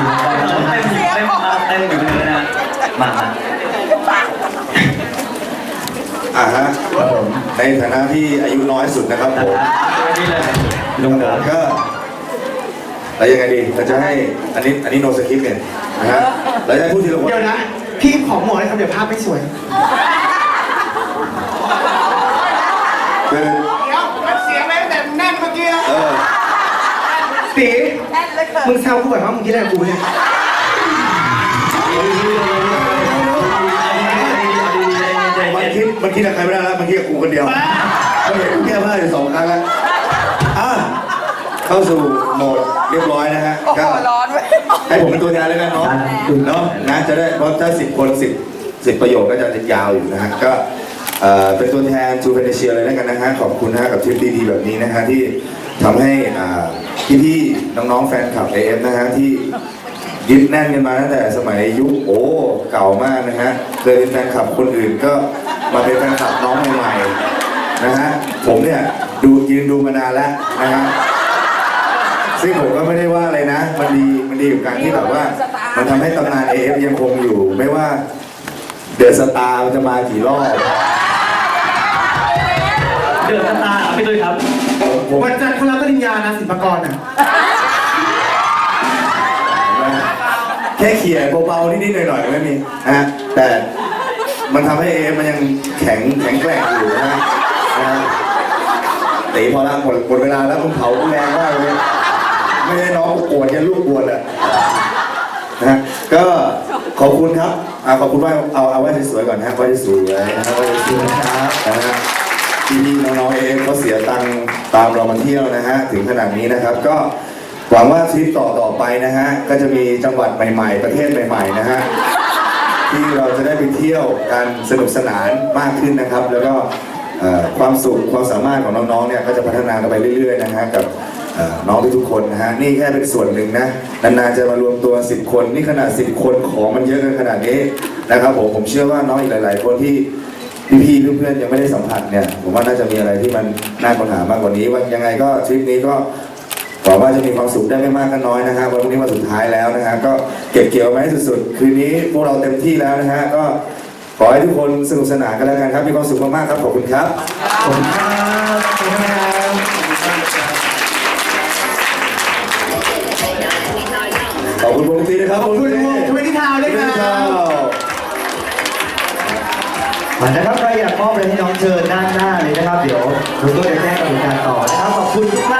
เต็มเต็มมาเต็มอยู่เลยนะมามาอ่าฮะในฐานะที่อายุน้อยสุดนะครับผมนี่เลยลุงเดินก็แล้วยังไงดีเราจะให้อันนี้อันนี้โนสคริปต์เนี่ยนะฮะเราจะให้พูดทีละคนเดี๋ยวนะ พี่ขอหมอเลยครับเดี๋ยวภาพไม่สวยคือเดี๋ยวเสียงแม่แต่แน่นเมื่อกี้เออ ตีมึงแซวกูแบบว่ามึงคิดอะไรกับกูเนี่ย มันคิดมันคิดอะไรไม่ได้แล้วมันคิดกับกูคนเดียวมันเห็นกูแก้ผ้าอยู่สองครั้งแล้วอะเข้าสู่โหมดเรียบร้อยนะฮะก็ร้อนเว้ยให้ผมเป็นตัวแทนแล้วกันเนาะเนาะนะจะได้เพราะถ้าสิบคนสิบสิบประโยคก็จะยาวอยู่นะฮะก็เอ่อเป็นตัวแทนจูเฟเนเชียเลยแล้วกันนะฮะขอบคุณนะฮะกับทริปดีๆแบบนี้นะฮะที่ ทำให้อ่าพี่ๆน้องๆแฟนคลับ AF นะฮะที่ยึดแน่นกันมาตั้งแต่สมัยยุคโอ้เก่ามากนะฮะเคยเป็นแฟนคลับคนอื่นก็มาเป็นแฟนคลับน้องใหม่ๆนะฮะผมเนี่ยดูยืนดูมานานแล้วนะฮะซึ่งผมก็ไม่ได้ว่าอะไรนะ มันดีมันดีกับการที่แบบว่า มันทำให้ตำนาน AF ยังคงอยู่ ไม่ว่าเดอะสตาร์มันจะมากี่รอบเดือดตาพี่ตุ้ยครับผมผมวันจันทร์เขา ริญญานะศิลปากรอะแค่เขี่ยเบาๆนิดๆหน่อยๆไม่มีนะฮะแต่มันทำให้ AF มันยังแข็งแข็งแกร่งอยู่นะฮะนะฮะตีพอละหมดหมดเวลาแล้วมึงเผากูแรงมากเลยไม่ได้น้องกูปวดยันลูกปวดอะนะฮะก็ขอบคุณครับอ่าขอบคุณว่าเอาเอาไว้สวยๆก่อนนะฮะไว้สวยๆนะครับไว้สวยๆนะครับนะฮะ พี่ๆน้องๆเองเขาเสียตังค์ตามเรามาเที่ยวนะฮะถึงขนาดนี้นะครับ ก็หวังว่าทริปต่อต่อไปนะฮะก็จะมีจังหวัดใหม่ ๆ ประเทศใหม่ๆนะฮะที่เราจะได้ไปเที่ยวกันสนุกสนานมากขึ้นนะครับ แล้วก็เอ่อความสุขความสามารถของน้องๆเนี่ยก็จะพัฒนากันไปเรื่อยๆนะฮะกับเอ่อน้องทุกๆคนนะฮะนี่แค่เป็นส่วนหนึ่งนะนานๆจะมารวมตัว 10 คนนี่ขนาด 10 คนของมันเยอะกันขนาดนี้นะครับผมผมเชื่อว่าน้องอีกหลาย ๆ คนที่ พี่ๆเพื่อนๆยังไม่ได้สัมผัสเนี่ยผมว่าน่าจะมีอะไรที่มันน่าค้นหามากกว่านี้ว่ายังไงก็ทริปนี้ก็หวังว่าจะมีความสุขได้ไม่มากก็น้อยนะครับวันนี้วันสุดท้ายแล้วนะฮะก็เก็บเกี่ยวมาให้สุดๆ คืนนี้พวกเราเต็มที่แล้วนะฮะก็ขอให้ทุกคนสนุกสนานกันแล้วกันครับมีความสุขมากๆครับขอบคุณครับขอบคุณครับขอบคุณครับ นะครับใครอยากมอบอะไรให้น้องเชิญด้านหน้าเลยนะครับ เดี๋ยวเราก็จะแจ้งกำหนดการต่อนะครับขอบคุณมาก